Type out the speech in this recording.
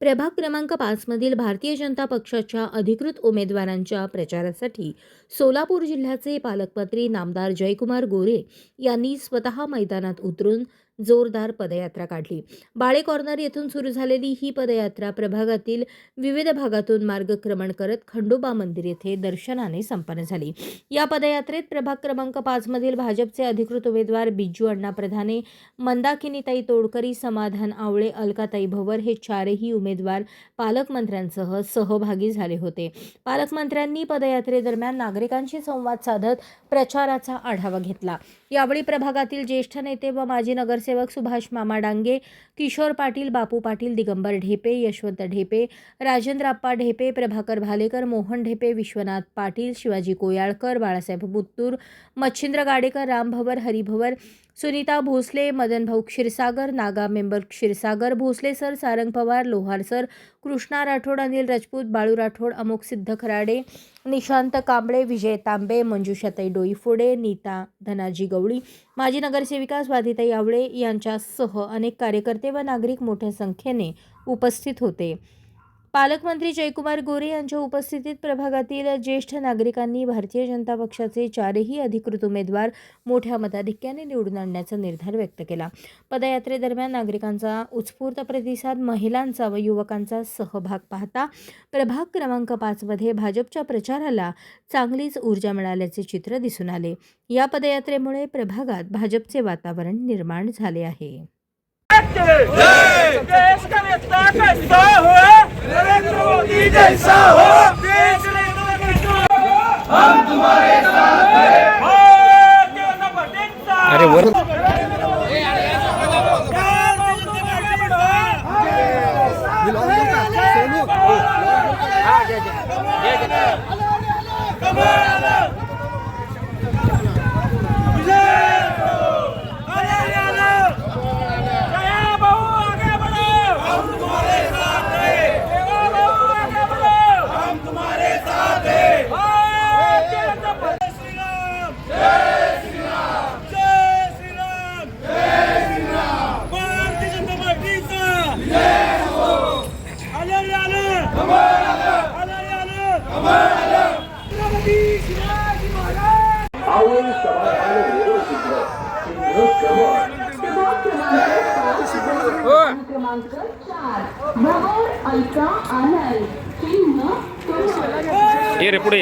प्रभाग क्रमांक पाचमधील भारतीय जनता पक्षाच्या अधिकृत उमेदवारांच्या प्रचारासाठी सोलापूर जिल्ह्याचे पालकमंत्री नामदार जयकुमार गोरे यांनी स्वतः मैदानात उतरून जोरदार पदयात्रा काढली. बाळे कॉर्नर येथून सुरू झालेली ही पदयात्रा प्रभागातील विविध भागातून मार्गक्रमण करत खंडोबा मंदिर येथे दर्शनाने संपन्न झाली. या पदयात्रेत प्रभाग क्रमांक पाचमधील भाजपचे अधिकृत उमेदवार बिजू अण्णा प्रधाने मंदाकिनीताई तोडकरी समाधान आवळे अलकाताई भवर हे चारही उमेदवार पालकमंत्र्यांसह सहभागी झाले होते. पालकमंत्र्यांनी पदयात्रेदरम्यान नागरिकांशी संवाद साधत प्रचाराचा आढावा घेतला. यावेळी प्रभागातील ज्येष्ठ नेते व माजी नगरसेवक सुभाष मामा Dange Kishor Patil, Bapu Patil, Digambar Dhepe, Yashwant Dhepe Rajendrappa Dhepe, Prabhakar Bhalekar, Mohan Dhepe, Vishwanath Patil, Shivaji Koyalkar, Balasaheb Muttur Machhindra Gadekar, Ram Bhavar Haribhavar Sunita Bhosale Madanbhau Kshirsagar, Naga member Kshirsagar, Bhosale sir, Sarang Pawar, Lohar sir, Krishna Rathod, Anil Rajput, Balu Rathod, Amok Siddh Kharade Nishant Kamble विजय तांबे मंजुषाताई डोईफोडे नीता धनाजी गवळी माजी नगरसेविका स्वाधिताई आवळे यांच्यासह अनेक कार्यकर्ते व नागरिक मोठ्या संख्येने उपस्थित होते. पालकमंत्री जयकुमार गोरे यांच्या उपस्थितीत प्रभागातील ज्येष्ठ नागरिकांनी भारतीय जनता पक्षाचे चारही अधिकृत उमेदवार मोठ्या मताधिक्याने निवडून आणण्याचा निर्धार व्यक्त केला. पदयात्रेदरम्यान नागरिकांचा उत्स्फूर्त प्रतिसाद महिलांचा व युवकांचा सहभाग पाहता प्रभाग क्रमांक पाचमध्ये भाजपच्या प्रचाराला चांगलीच ऊर्जा मिळाल्याचे चित्र दिसून आले. या पदयात्रेमुळे प्रभागात भाजपचे वातावरण निर्माण झाले आहे. देश का जैसा हो देश हम तुम्हारे साथ हैं। अरे वर भारतीय क्रमांक चार. भवर अलका आनंद चिन्ह ये रे पुढे